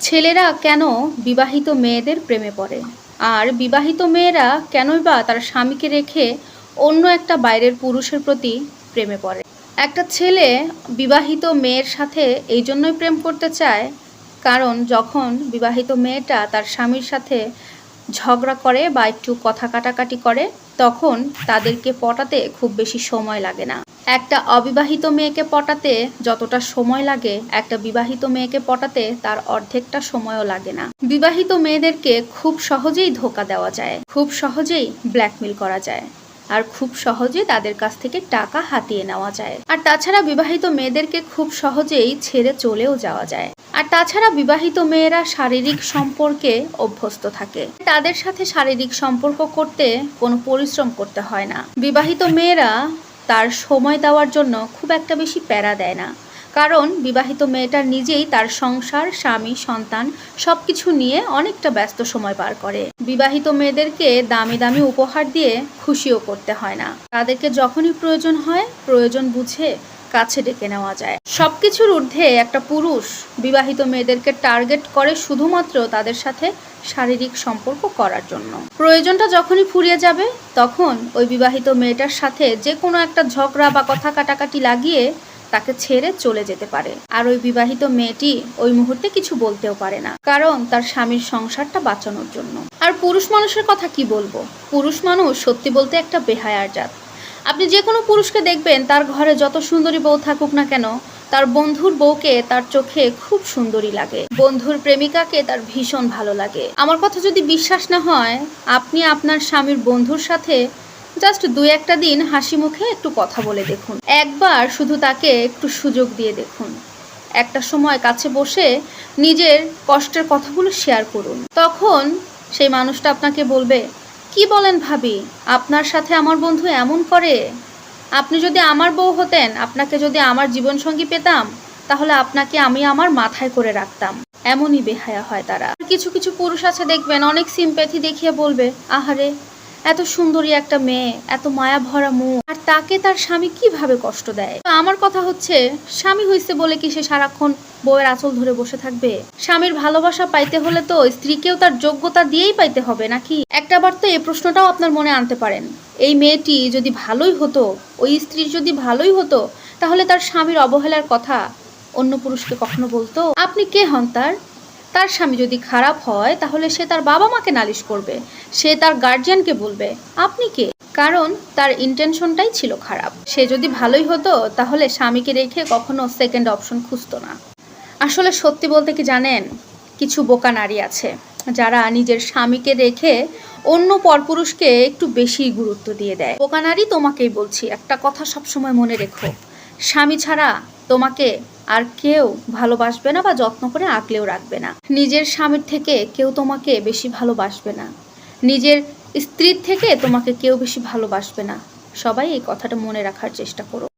ছেলেরা কেন বিবাহিত মেয়েদের প্রেমে পড়ে? আর বিবাহিত মেয়েরা কেনই বা তার স্বামীকে রেখে অন্য একটা বাইরের পুরুষের প্রতি প্রেমে পড়ে? একটা ছেলে বিবাহিত মেয়ের সাথে এই জন্যই প্রেম করতে চায় কারণ যখন বিবাহিত মেয়েটা তার স্বামীর সাথে ঝগড়া করে বা একটু কথা কাটাকাটি করে, তখন তাদেরকে পটাতে খুব বেশি সময় লাগে না। একটা অবিবাহিত মেয়েকে পটাতে যতটা সময় লাগে, একটা বিবাহিত মেয়েকে পটাতে তার অর্ধেকটা সময়ও লাগে না। বিবাহিত মেয়েদেরকে খুব সহজেই ধোকা দেওয়া যায়, খুব সহজেই ব্ল্যাকমেল করা যায়। আর খুব সহজে তাদের কাছ থেকে টাকা হাতিয়ে নেওয়া যায়। আর তাছাড়া বিবাহিত মেয়েদেরকে খুব সহজেই ছেড়ে চলেও যাওয়া যায়। আর তাছাড়া বিবাহিত মেয়েরা শারীরিক সম্পর্কে অভ্যস্ত থাকে। তাদের সাথে শারীরিক সম্পর্ক করতে কোনো পরিশ্রম করতে হয় না। বিবাহিত মেয়েরা তার সময় দেওয়ার জন্য খুব একটা বেশি প্যারা দেয় না। কারণ বিবাহিত মেয়েটার নিজেই তার সংসার, স্বামী, সন্তান সব কিছু নিয়ে অনেকটা ব্যস্ত সময় পার করে। বিবাহিত মেয়েদেরকে দামি দামি উপহার দিয়ে খুশিও করতে হয় না। তাদেরকে যখনই প্রয়োজন হয়, প্রয়োজন বুঝে কাছে ডেকে নেওয়া যায়। সবকিছুর ঊর্ধ্বে একটা পুরুষ বিবাহিত মেয়েদেরকে টার্গেট করে শুধুমাত্র তাদের সাথে শারীরিক সম্পর্ক করার জন্য। প্রয়োজনটা যখনই ফুরিয়ে যাবে, তখন ওই বিবাহিত মেয়েটার সাথে যে কোনো একটা ঝগড়া বা কথা কাটাকাটি লাগিয়ে তাকে ছেড়ে চলে যেতে পারে। আর ওই বিবাহিত মেয়েটি ওই মুহূর্তে কিছু বলতেও পারে না, কারণ তার স্বামীর সংসারটা বাঁচানোর জন্য। আর পুরুষ মানুষের কথা কি বলব? পুরুষ মানুষ সত্যি বলতে একটা বেহায়ার জাত। আপনি যে কোনো পুরুষকে দেখবেন, তার ঘরে যত সুন্দরী বউ থাকুক না কেন, তার বন্ধুর বউকে তার চোখে খুব সুন্দরী লাগে। বন্ধুর প্রেমিকাকে তার ভীষণ ভালো লাগে। আমার কথা যদি বিশ্বাস না হয়, আপনি আপনার স্বামীর বন্ধুর সাথে জাস্ট দু একটা দিন হাসি মুখে একটু কথা বলে দেখুন। একবার শুধু তাকে একটু সুযোগ দিয়ে দেখুন। একটা সময় কাছে বসে নিজের কষ্টের কথাগুলো শেয়ার করুন। তখন সেই মানুষটা আপনাকে বলবে, কি বলেন ভাবি? আপনার সাথে আমার বন্ধু এমন করে? আপনি যদি আমার বউ হতেন, আপনাকে যদি আমার জীবনসঙ্গী পেতাম, তাহলে আপনাকে আমি আমার মাথায় করে রাখতাম। এমনই বেহায়া হয় তারা। কিছু কিছু পুরুষ আছে দেখবেন, অনেক সিম্প্যাথি দেখিয়ে বলবে, আহারে এত সুন্দরী একটা মেয়ে, এত মায়া ভরা মুখ। আর তাকে তার স্বামী কীভাবে কষ্ট দেয়? আমার কথা হচ্ছে, স্বামী হইছে বলে কি সে সারাক্ষণ বউয়ের আঁচল ধরে বসে থাকবে? স্বামীর ভালোবাসা পাইতে হলে তো স্ত্রীকেও তার যোগ্যতা দিয়েই পাইতে হবে, নাকি? একটাবার তো এই প্রশ্নটাও আপনার মনে আনতে পারেন। এই মেয়েটি যদি ভালোই হতো, ওই স্ত্রী যদি ভালোই হতো, তাহলে তার স্বামীর অবহেলার কথা অন্য পুরুষকে কখনো বলতো? আপনি কে হন তার? তার স্বামী যদি খারাপ হয়, তাহলে সে তার বাবা মাকে নালিশ করবে। সে তার গার্জিয়ানকে বলবে, আপনি কে? কারণ তার ইন্টেনশনটাই ছিল খারাপ। সে যদি ভালোই হতো, তাহলে স্বামীকে রেখে কখনো সেকেন্ড অপশন খুঁজতো না। আসলে সত্যি বলতে কি জানেন? কিছু বোকা নারী আছে, যারা নিজের স্বামীকে রেখে অন্য পরপুরুষকে একটু বেশি গুরুত্ব দিয়ে দেয়। বোকা নারী তোমাকেই বলছি, একটা কথা সবসময় মনে রেখো। স্বামী ছাড়া তোমাকে আর কেউ ভালোবাসবে না বা যত্ন করে আঁকলেও রাখবে না। নিজের স্বামীর থেকে কেউ তোমাকে বেশি ভালোবাসবে না। নিজের স্ত্রীর থেকে তোমাকে কেউ বেশি ভালোবাসবে না। সবাই এই কথাটা মনে রাখার চেষ্টা করো।